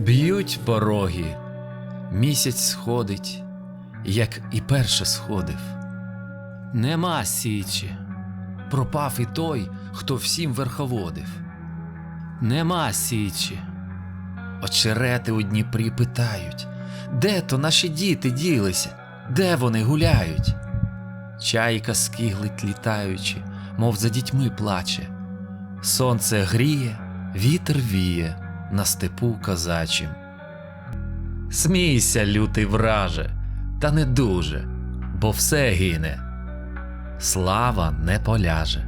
Встають пороги, місяць сходить, як і перше сходив. Нема січі, пропав і той, хто всім верховодив. Нема січі. Очерети у Дніпрі питають, де то наші діти ділися, де вони гуляють? Чайка скиглить літаючи, мов за дітьми плаче. Сонце гріє, вітер віє на степу козачим. Смійся, лютий враже, та не дуже, бо все гине. Слава не поляже.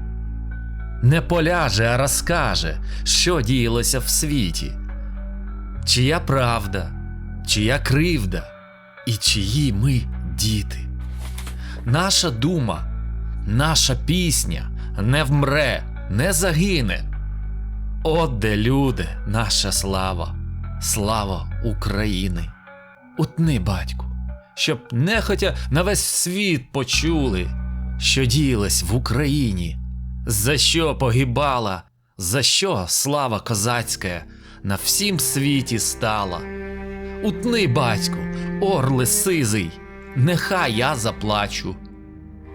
Не поляже, а розкаже, що діялося в світі. Чия правда, чия кривда, і чиї ми діти. Наша дума, наша пісня не вмре, не загине. От де люди, наша слава, слава України. Утни, батьку, щоб нехотя на весь світ почули, що діялось в Україні, за що погибала, за що слава козацька на всім світі стала. Утни, батьку, орле сизий, нехай я заплачу,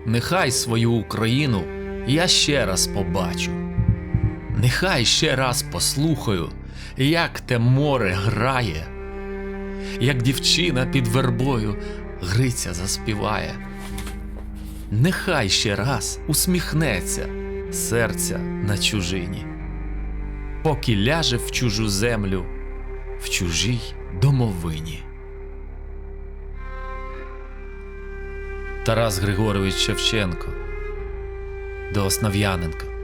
нехай свою Україну я ще раз побачу. Нехай ще раз послухаю, як те море грає, як дівчина під вербою Гриця заспіває. Нехай ще раз усміхнеться серця на чужині, поки ляже в чужу землю, в чужій домовині. Тарас Григорович Шевченко до Основ'яненка